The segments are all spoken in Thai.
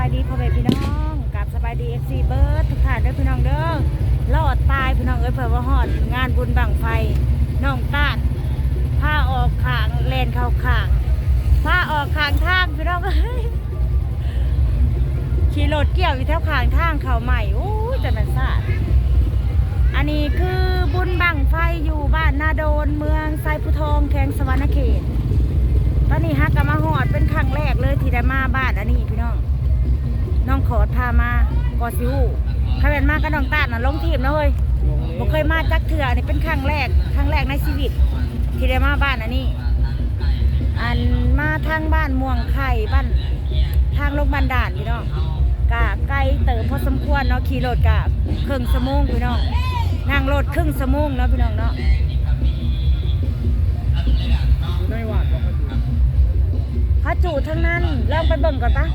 บายดีพ่อแม่พี่น้องกับสบายดีเอฟซีเบิร์ดทุกท่านด้อพี่น้องเด้อรอดตายพี่น้องเอ้ยเผื่อว่าฮอดงานบุญบังไฟน้องตาดผ้าออกขางเลนเข้าขางผ้าออกขางทางพี่น้องเอ้ยขี่รถเกี่ยวอยู่แถวขางทางเขาใหม่โอ้ยจะมันสาดอันนี้คือบุญบังไฟอยู่บ้านนาโดนเมืองไซพุทองแขวงสวรรณเขตตอนนี้ฮักกับมาหอดเป็นครั้งแรกเลยที่ได้มาบ้านอันนี้พี่น้อง น้องขอดพามากอซิวถ้าเป็นมาก็น้องตาดน่ะลงทีมนะเฮ้ยบ่เคยมาจักเถื่ออันนี้เป็นครั้งแรกครั้งแรกในชีวิต ที่ได้มาบ้านอันนี้ อันมาทางบ้านม่วงไข่บ้านทางลงบันดาลพี่น้องกะไกลเติมพอสมควรเนาะขี่รถกะครึ่งชั่วโมงพี่น้องนั่งรถครึ่งชั่วโมงเนาะพี่น้องเนาะได้หวาดว่าเขาดูพระจูทั้งนั้นเริ่มไปเบิ่งก่อนปะ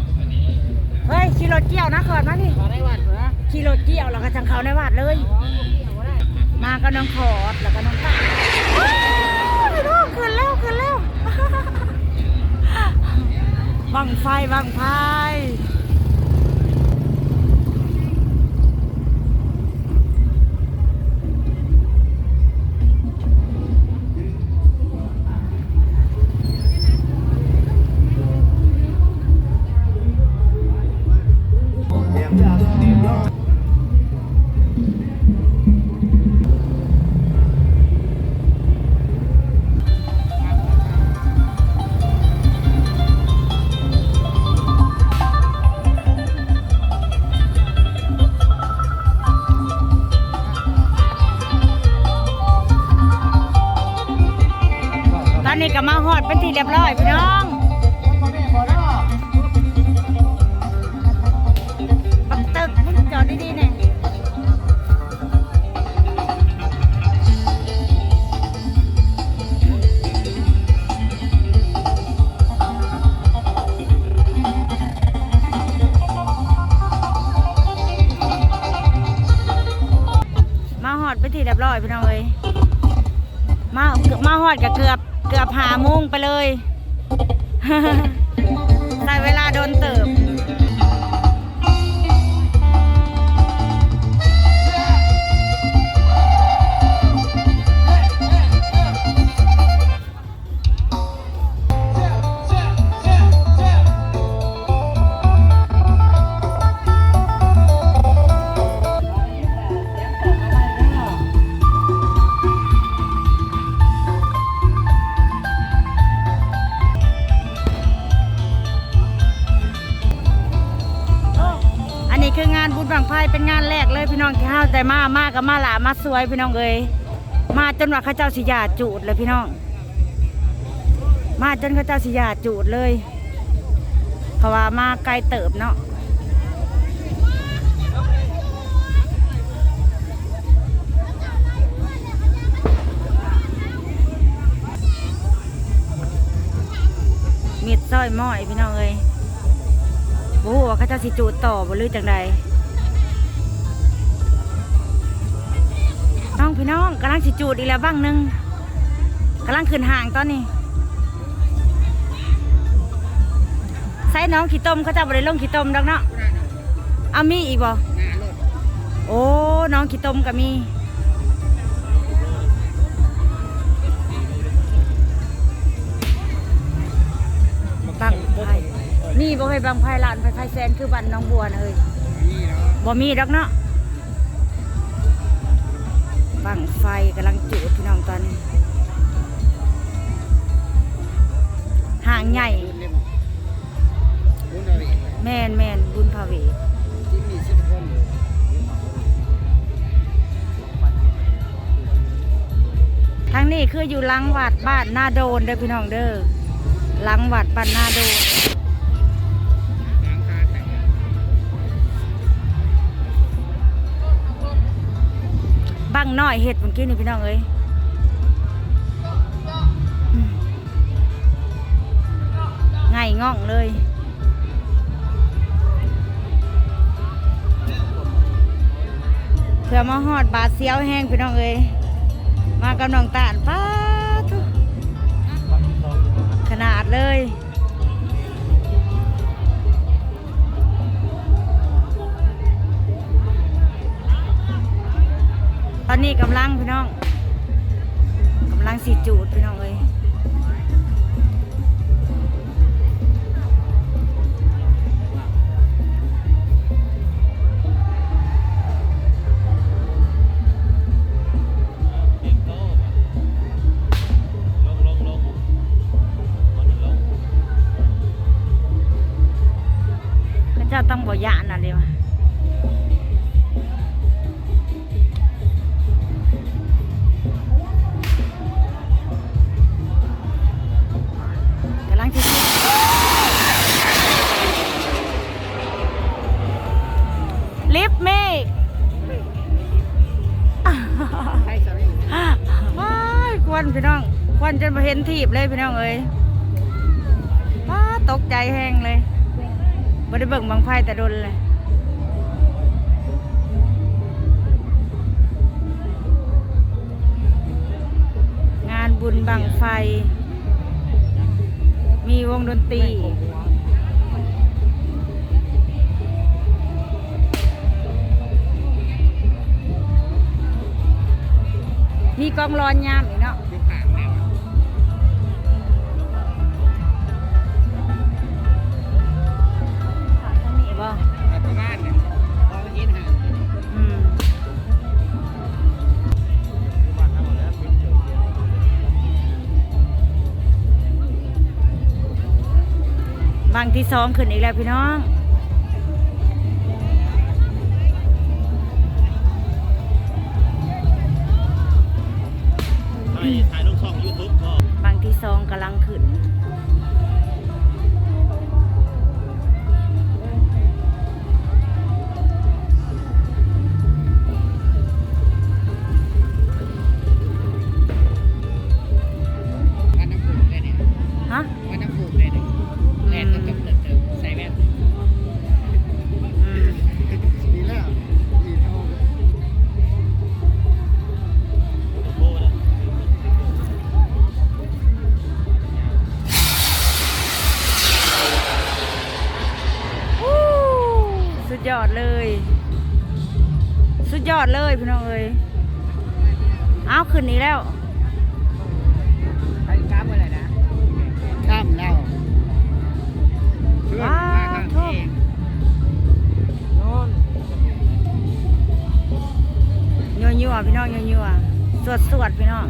เฮ้ยขี่รถเกี่ยวนะขอดมานี่มาได้หวาดเหรอขี่รถเกี่ยวแล้วก็จังเขาในวัดเลย มาก็น้องขอดแล้วก็น้องตาว้าวพี่น้องขึ้นแล้วขึ้นแล้วบังไฟบังไฟ อดก็เกือบเกือบหาโมงไปเลย ใส่เวลาโดนเติบ เป็นงานแรกเลยพี่น้องที่ห้าวแต่มามากับมาหลามาสวยพี่น้องเอ้ยมาจนว่าข้าเจ้าสิยาจูดเลยพี่น้อง มาจนข้าเจ้าสิยาจูดเลยเพราะว่ามาไกลเติบเนาะมีดสร้อยม้อยพี่น้องเอ้ยโอ้ว่าเขาเจะสิจูดต่อบ่หรือจังใด พี่น้องกำลังสิจูดอีกแล้วบ้างหนึงกำลังขึ้นห่างตอนนี้ใส่น้องขี้ต้มเขาเจะบ่ได้ลงขี้ต้มดอกเนาะเอามีอีกบ่หน้ารถโอ้น้องขี้ต้มก็มีบังไพนี่บ่เคยบังไพลานไพไพแซนคือบ้านน้องบัวนะเอ้ยนี่เนาะบ่มีดอกเนาะ บังไฟกำลังจุดพี่น้องตอนนี้ห่างใหญ่ แมนแมนบุญพาเวททั้งนี้คืออยู่หลังวัดบ้านนาโดนเด้อพี่น้องเด้อหลังวัดบ้านนาโดน บังน้อยเห็ดเมื่อกี้นี่พี่น้องเอ้ยไงง่องเลยเพื่อมาหอดบาดเสียวแห้งพี่น้องเอ้ยมากับน้องตาลป้า อนนี้กำลังพี่น้องกำลังสีจูดพี่น้องเลย วันจนมาเห็นทีบเลยพี่น้องเอ้ยว้าตกใจแห้งเลยบ่ได้เบิ่งบังไฟแต่โดนเลยงานบุญบังไฟ มีวงดนตรีมีกองร้อนยามอีกเนาะ ที่สองขึ้นอีกแล้วพี่น้องถ่ายถ่ายลงช่องยูทูบก็บางที่สองกำลังขึ้นวันน้ พี่น้องเอ้ยเอาขึ้นอีกแล้วไปกราฟอะไรนะข้ามแล้วเพื่อนมาข้างเองนอนยัวยัวๆพี่น้องยัวยัวๆสวดสวดๆพี่น้อง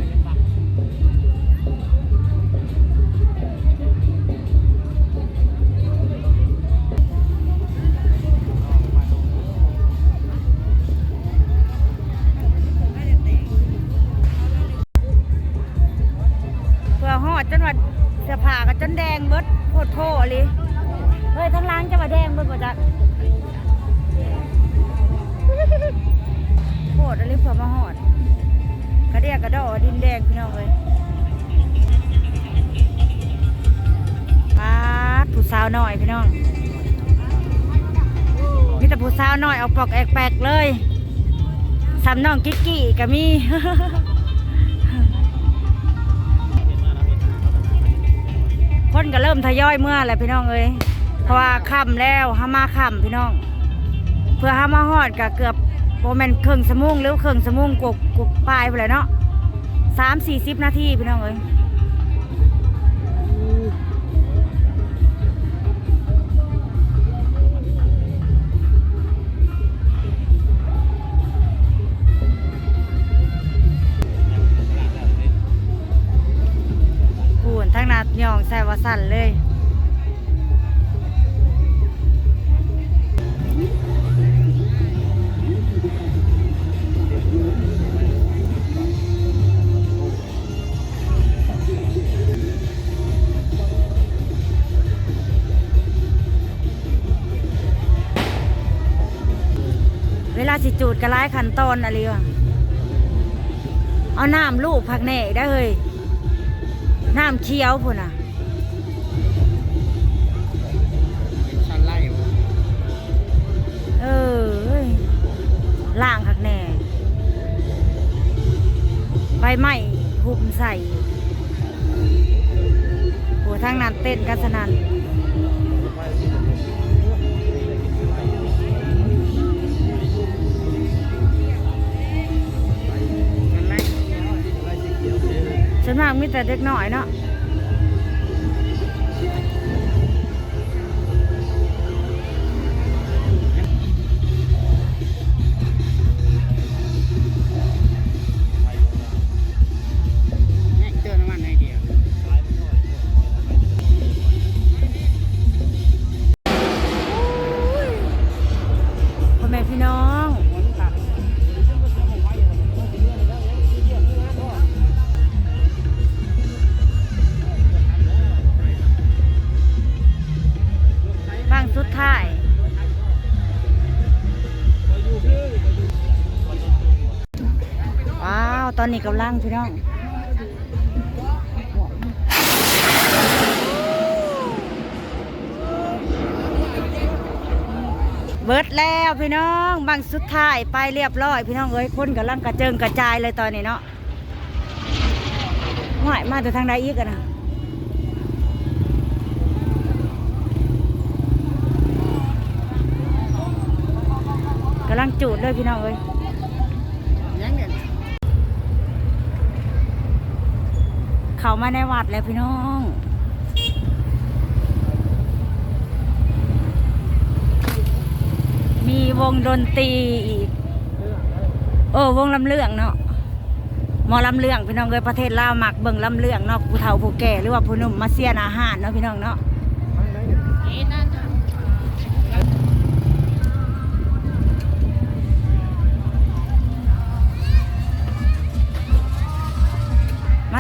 จนว่าเสื้อผ้าก็จนแดงเบิดโคตรโคเลยเฮ้ยทั้งล้างจะมาแดงเบิดบ่จักโคตรอะไรเพื่อมาหอดกระเดียกกระดอดินแดงพี่น้องเลยปาดผู้สาวหน่อยพี่น้องมีแต่ผู้สาวหน่อยเอาปอกแอกแปกเลยสำน้องกิ๊กกี้ก็มี คนก็เริ่มทยอยเมื่อแหละพี่น้องเอ้ยเพราะว่าค่ำแล้วห้ามาค่ำพี่น้อง เพื่อห้ามาฮอดก็เกือบโบแมนครึ่งสมุงหรือครึ่งสมุงกกกกปลายไปเลยเนาะสามสี่สิบนาทีพี่น้องเอ้ย สั่นเลยเวลาสิจูดก็หลายขันตอนอะไรวะเอาน้ำลูกผักแหน่ได้เฮ้ยน้ำเคี้ยวพุ่นอะ ใส่โหทั้งนั้นเต้นกันสนั่นฉันมากมีแต่เด็กน้อยเนาะ กำลังพี่น้องเบิดแล้วพี่น้องบางสุดท้ายไปเรียบร้อย พี่น้องเอ้ยคนกำลังกระเจิงกระจายเลยตอนนี้เนาะหายมาแต่ทางใดอีกอะนะกำลังจูดเลยพี่น้องเอ้ย ยังเนี่ย เขามาในวัดแล้วพี่น้องมีวงดนตรีอีกเออวงลำเลืองเนาะหมอลำเลืองพี่น้องเลยประเทศลาวมักเบิ่งลำเลืองเนาะผู้เฒ่าผู้แก่หรือว่าผู้หนุ่มมาเสียนอาหารเนาะพี่น้องเนาะ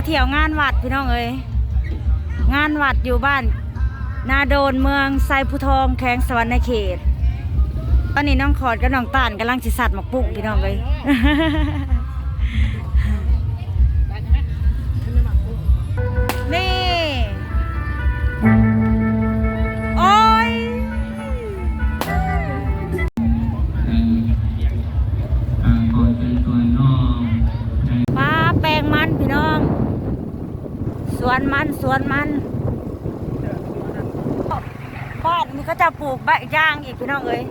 เที่ยวงานวัดพี่น้องเอ้ยงานวัดอยู่บ้าน นาโดนเมืองไซพุทองแขงสวรรณเขต ตอนนี้น้องขอดกับน้องตานกำลังสิสัตว์หมกปุ้งพี่น้องเลย ใบย่างอีกพี่น้องเอ้ย